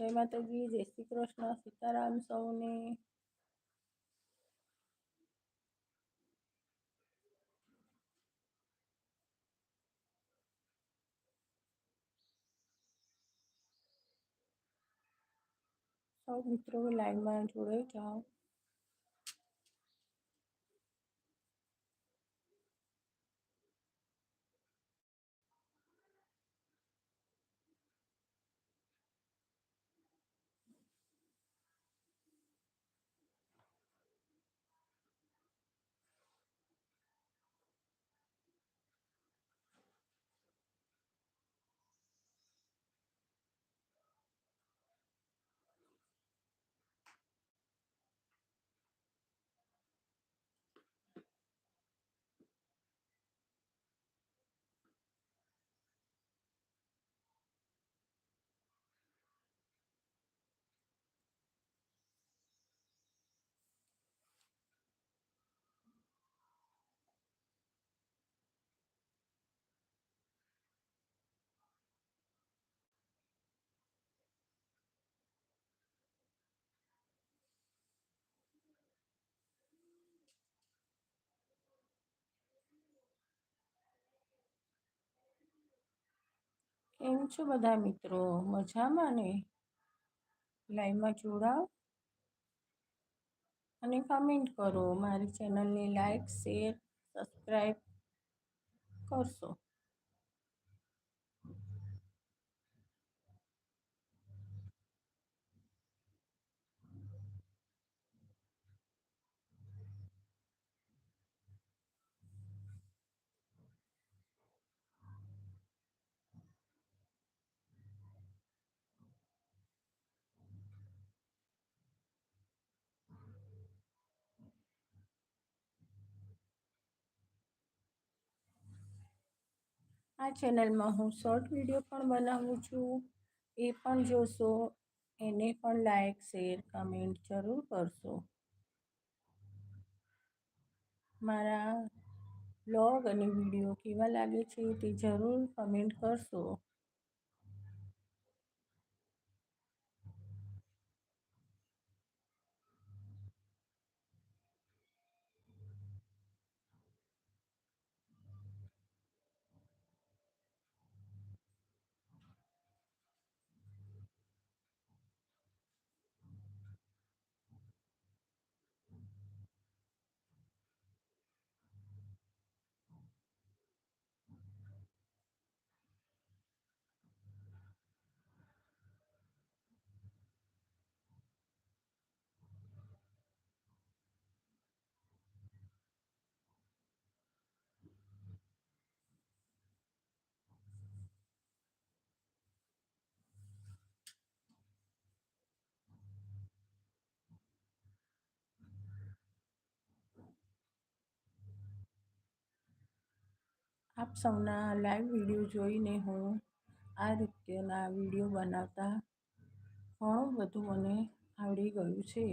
જય માતાજી જય શ્રી કૃષ્ણ સીતારામ સૌને. સૌ મિત્રો લાઈનમાં જોડાઈ જાઓ. કેમ છો બધા મિત્રો? મજામાં ને? લાઈવમાં જોડાઓ. અને કમેન્ટ કરો. મારી ચેનલને લાઈક શેર સબસ્ક્રાઈબ કરશો. આ ચેનલમાં હું શોર્ટ વીડિયો પણ બનાવું છું. એ પણ જોશો. એને પણ લાઈક, શેર, કમેન્ટ જરૂર કરશો. મારા બ્લોગ અને વીડિયો કેવા લાગે છે તે જરૂર કમેન્ટ કરશો. આપ સૌના લાઈવ વીડિયો જોઈને હું આ નૃત્યના વીડિયો બનાવતા ઘણું બધું મને આવડી ગયું છે.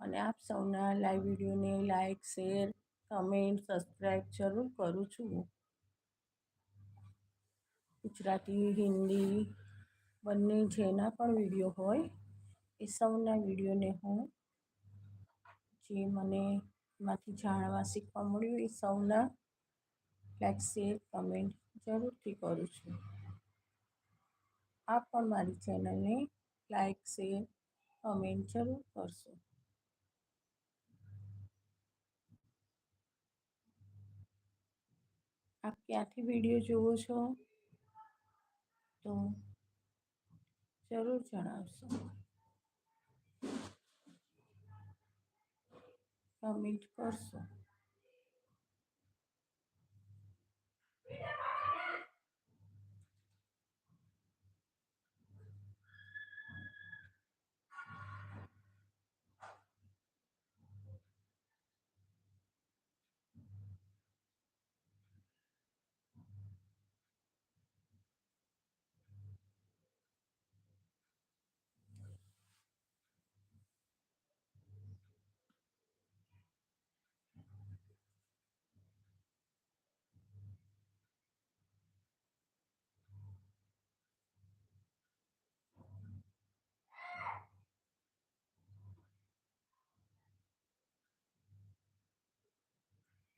અને આપ સૌના લાઈવ વિડીયોને લાઈક, શેર, કમેન્ટ, સબસ્ક્રાઈબ જરૂર કરું છું. ગુજરાતી, હિન્દી બંને જેના પણ વીડિયો હોય એ સૌના વિડીયોને હું જે મને એમાંથી જાણવા, શીખવા મળ્યું એ સૌના લાઈક શેર કમેન્ટ જરૂરથી કરું છું. આપ પણ મારી ચેનલને લાઈક શેર કમેન્ટ જરૂર કરશો. આપ ક્યાંથી વીડિયો જુઓ છો? તો જરૂર જણાવશો. કમેન્ટ કરશો.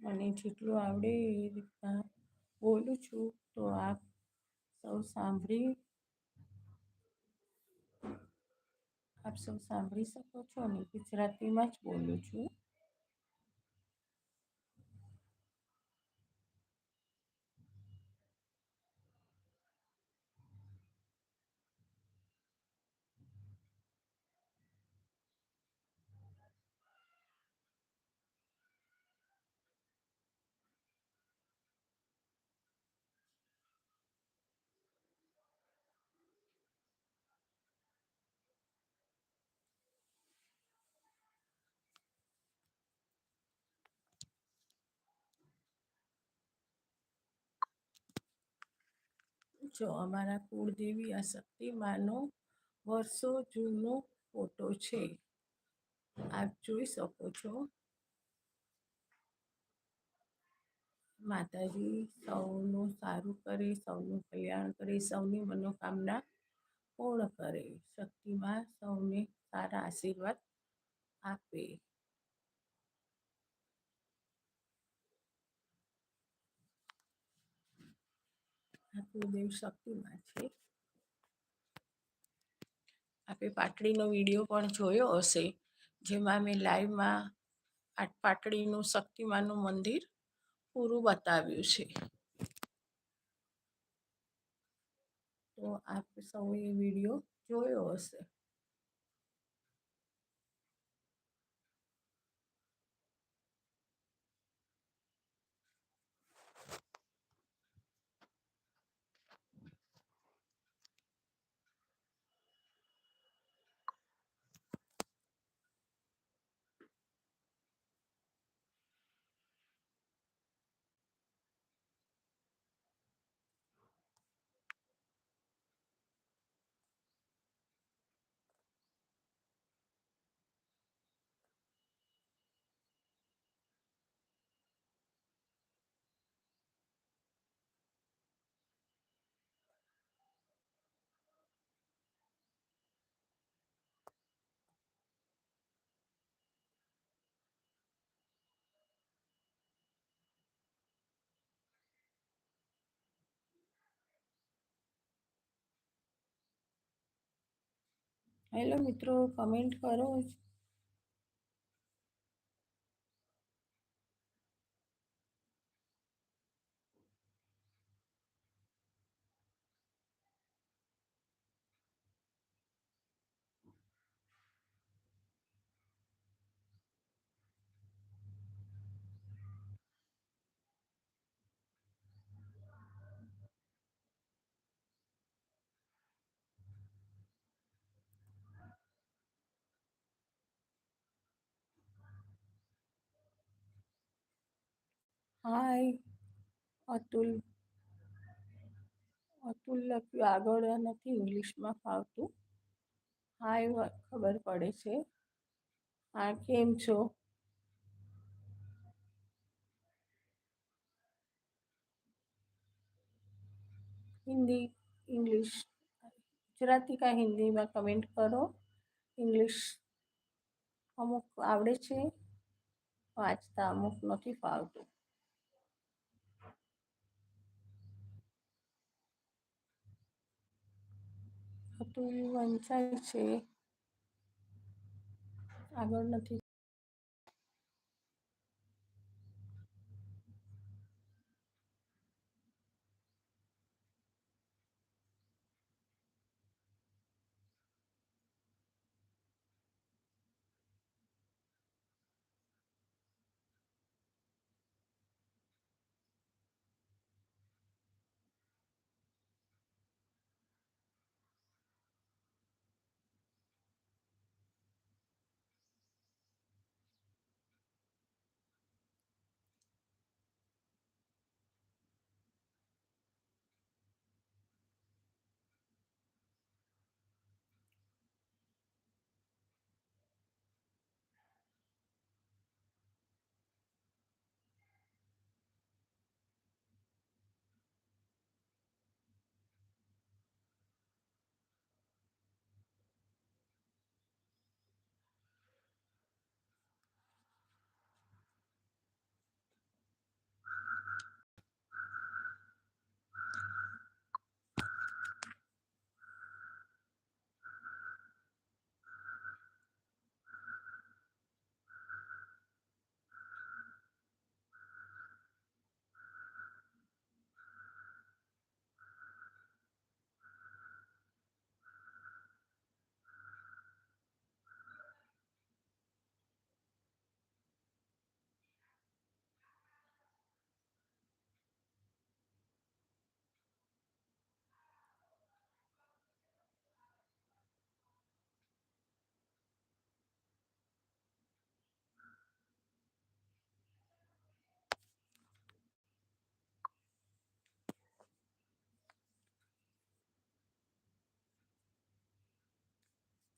મને જેટલું આવડે એ રીતના બોલું છું. તો આપ સૌ સાંભળી, આપ સૌ સાંભળી શકો છો અને ગુજરાતીમાં જ બોલું છું. જો અમારા કુળદેવી આ શક્તિમાનો વર્ષો જૂનો ફોટો છે. આપ જોઈ શકો છો. માતાજી સૌનું સારું કરે, સૌનું કલ્યાણ કરે, સૌની મનોકામના પૂર્ણ કરે. શક્તિમાં સૌને સારા આશીર્વાદ આપે. આ કુળદેવ શક્તિમાં છે. આપે પાટડીનો વીડિયો પણ જોયો હશે, જેમાં મેં લાઈવમાં આ પાટડીનું શક્તિમાનું મંદિર પૂરું બતાવ્યું છે. તો આપ સૌએ વીડિયો જોયો હશે. હેલો મિત્રો કમેન્ટ કરો હાય અતુલ. અતુલ લખ્યું આગળ નથી ઇંગ્લિશમાં ફાવતું. હાય ખબર પડે છે. હા, કેમ છો? હિન્દી ઇંગ્લિશ ગુજરાતી કાં હિન્દીમાં કમેન્ટ કરો. ઇંગ્લિશ અમુક આવડે છે. વાંચતા અમુક નથી ફાવતું. અતુલ વંચાય છે. આગળ નથી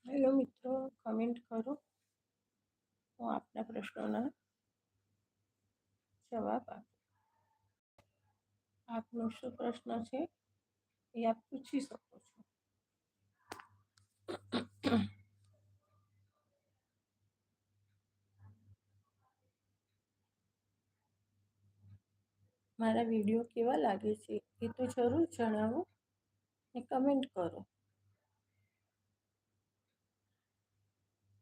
હેલો મિત્રો કમેન્ટ કરો. હું આપના પ્રશ્નોના જવાબ આપું. આપનો શું પ્રશ્ન છે એ આપ પૂછી શકો છો. મારા વીડિયો કેવા લાગે છે એ તો જરૂર જણાવો ને કમેન્ટ કરો.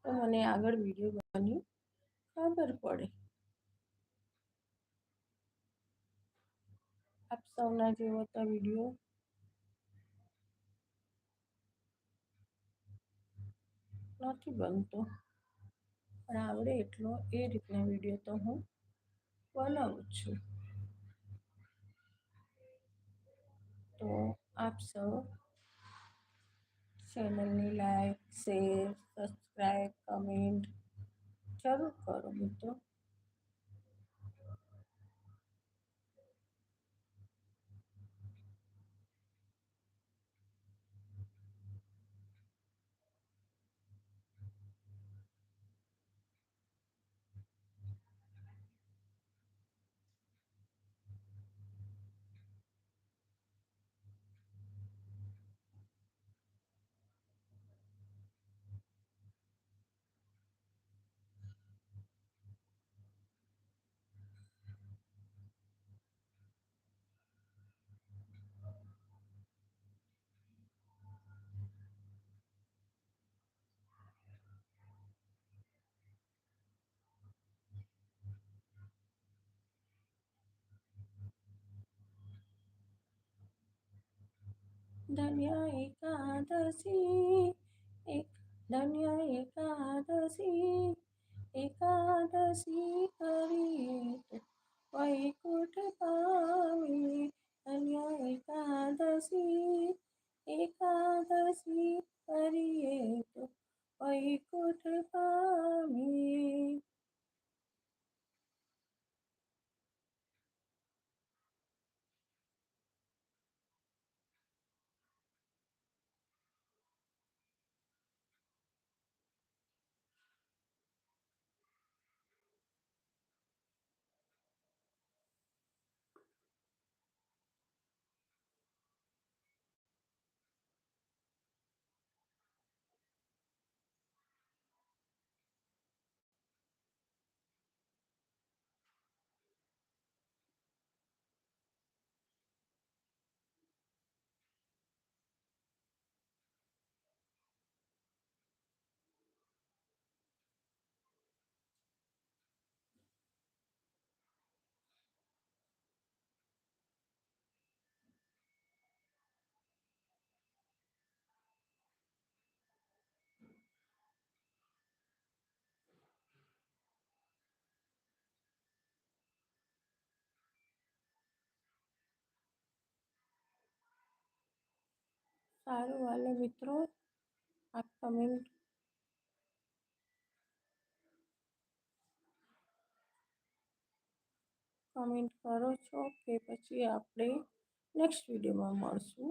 તો મને આગળ વીડિયો બનાવવાની ખબર પડે. આપ સૌના જેવો તો વીડિયો નથી બનતો. પણ આવડે એટલો એ રીતના વીડિયો તો હું બનાવું છું. તો આપ સૌ ચેનલને લાઈક શેર સબસ્ક્રાઈબ કમેન્ટ જરૂર કરો મિત્રો. धन्य एकादशी एक धन्य एकादशी एकादशी करीत वैकुठ पामी धन्य एकादशी एकादशी करीत वैकुठ पामी સારું વાલે મિત્રો. આપ કમેન્ટ કમેન્ટ કરો છો કે પછી આપણે નેક્સ્ટ વિડીયોમાં મળશું.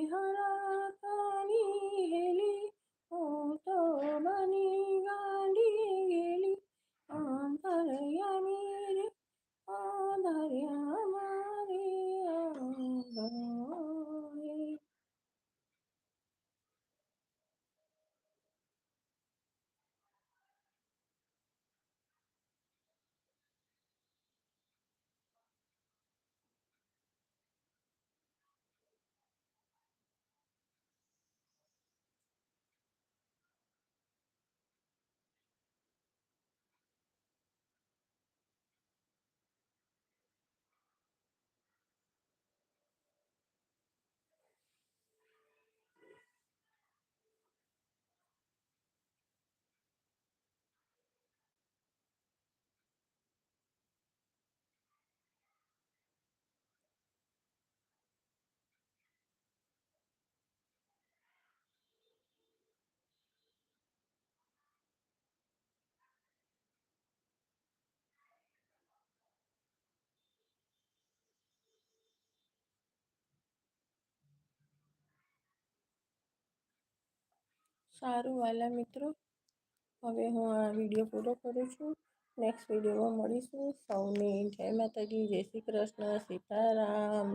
સારું. વાલા મિત્રો, હવે હું આ વીડિયો પૂરો કરું છું. નેક્સ્ટ વિડીયોમાં મળીશું. સૌને જય માતાજી, જય શ્રી કૃષ્ણ, સીતારામ.